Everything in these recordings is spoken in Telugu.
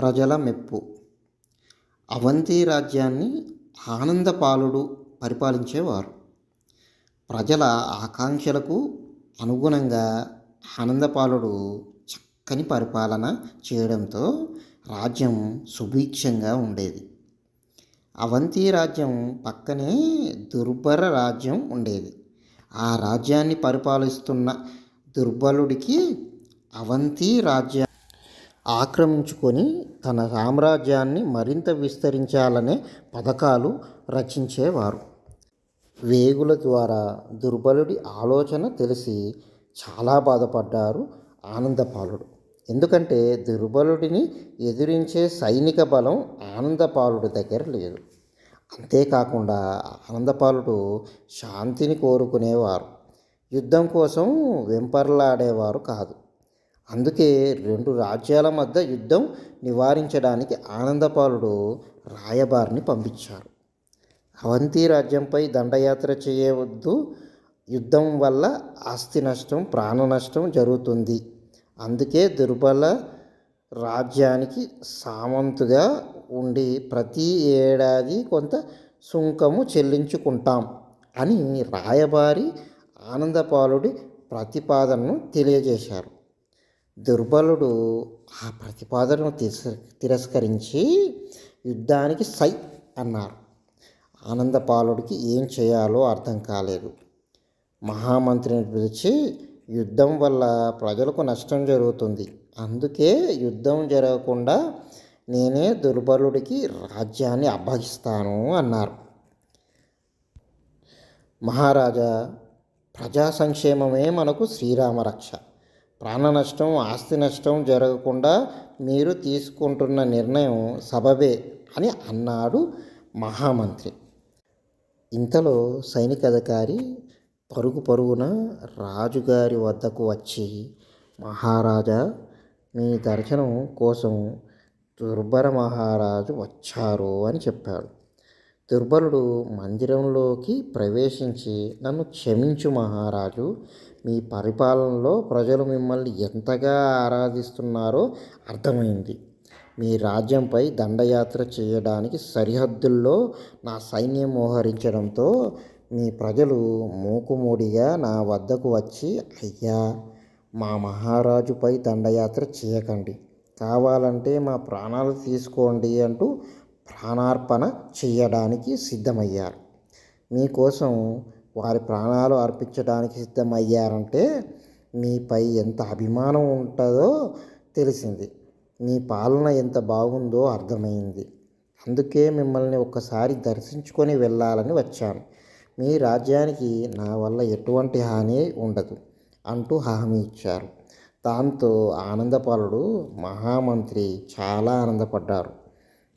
ప్రజల మెప్పు. అవంతి రాజ్యాన్ని ఆనందపాలుడు పరిపాలించేవారు. ప్రజల ఆకాంక్షలకు అనుగుణంగా ఆనందపాలుడు చక్కని పరిపాలన చేయడంతో రాజ్యం సుభిక్షంగా ఉండేది. అవంతి రాజ్యం పక్కనే దుర్భర రాజ్యం ఉండేది. ఆ రాజ్యాన్ని పరిపాలిస్తున్న దుర్బలుడికి అవంతి రాజ్య ఆక్రమించుకొని తన సామ్రాజ్యాన్ని మరింత విస్తరించాలనే పథకాలు రచించేవారు. వేగుల ద్వారా దుర్బలుడి ఆలోచన తెలిసి చాలా బాధపడ్డారు ఆనందపాలుడు. ఎందుకంటే దుర్బలుడిని ఎదిరించే సైనిక బలం ఆనందపాలుడి దగ్గర లేదు. అంతేకాకుండా ఆనందపాలుడు శాంతిని కోరుకునేవారు. యుద్ధం కోసం వెంపర్లాడేవారు కాదు. అందుకే రెండు రాజ్యాల మధ్య యుద్ధం నివారించడానికి ఆనందపాలుడు రాయబారిని పంపించారు. అవంతి రాజ్యంపై దండయాత్ర చేయవద్దు. యుద్ధం వల్ల ఆస్తి నష్టం ప్రాణ నష్టం జరుగుతుంది. అందుకే దుర్బల రాజ్యానికి సామంతుగా ఉండి ప్రతి ఏడాది కొంత సుంకము చెల్లించుకుంటాం అని రాయబారి ఆనందపాలుడి ప్రతిపాదనను తెలియజేశారు. దుర్బలుడు ఆ ప్రతిపాదనను తిరస్కరించి యుద్ధానికి సై అన్నారు. ఆనందపాలుడికి ఏం చేయాలో అర్థం కాలేదు. మహామంత్రిని పిలిచి యుద్ధం వల్ల ప్రజలకు నష్టం జరుగుతుంది. అందుకే యుద్ధం జరగకుండా నేనే దుర్బలుడికి రాజ్యాన్ని అప్పగిస్తాను అన్నారు. మహారాజా ప్రజా సంక్షేమమే మనకు శ్రీరామ రక్ష. ప్రాణ నష్టం ఆస్తి నష్టం జరగకుండా మీరు తీసుకుంటున్న నిర్ణయం సబబే అని అన్నాడు మహామంత్రి. ఇంతలో సైనిక అధికారి పరుగు పరుగున రాజుగారి వద్దకు వచ్చి మహారాజా మీ దర్శనం కోసం దుర్భర మహారాజు వచ్చారు అని చెప్పాడు. దుర్బలుడు మందిరంలోకి ప్రవేశించి నన్ను క్షమించు మహారాజు. మీ పరిపాలనలో ప్రజలు మిమ్మల్ని ఎంతగా ఆరాధిస్తున్నారో అర్థమైంది. మీ రాజ్యంపై దండయాత్ర చేయడానికి సరిహద్దుల్లో నా సైన్యం మోహరించడంతో మీ ప్రజలు మూకుమూడిగా నా వద్దకు వచ్చి అయ్యా మా మహారాజుపై దండయాత్ర చేయకండి. కావాలంటే మా ప్రాణాలు తీసుకోండి అంటూ ప్రాణార్పణ చేయడానికి సిద్ధమయ్యారు. మీకోసం వారి ప్రాణాలు అర్పించడానికి సిద్ధమయ్యారంటే మీపై ఎంత అభిమానం ఉంటుందో తెలిసింది. మీ పాలన ఎంత బాగుందో అర్థమైంది. అందుకే మిమ్మల్ని ఒక్కసారి దర్శించుకొని వెళ్ళాలని వచ్చాను. మీ రాజ్యానికి నా వల్ల ఎటువంటి హాని ఉండదు అంటూ హామీ ఇచ్చారు. దాంతో ఆనందపాలుడు మహామంత్రి చాలా ఆనందపడ్డారు.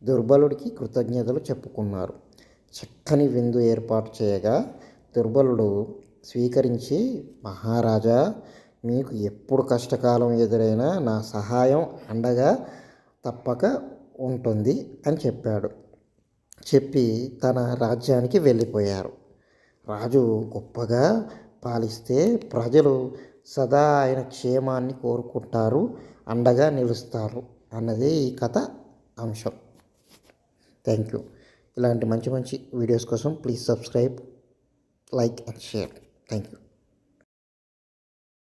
దుర్బలుడికి కృతజ్ఞతలు చెప్పుకున్నారు. చక్కని విందు ఏర్పాటు చేయగా దుర్బలుడు స్వీకరించి మహారాజా మీకు ఎప్పుడు కష్టకాలం ఎదురైనా నా సహాయం అండగా తప్పక ఉంటుంది అని చెప్పాడు. చెప్పి తన రాజ్యానికి వెళ్ళిపోయారు. రాజు గొప్పగా పాలిస్తే ప్రజలు సదా ఆయన క్షేమాన్ని కోరుకుంటారు అండగా నిలుస్తారు అన్నది ఈ కథ అంశం. థ్యాంక్ యూ ఇలాంటి మంచి మంచి వీడియోస్ కోసం please subscribe like and share thank you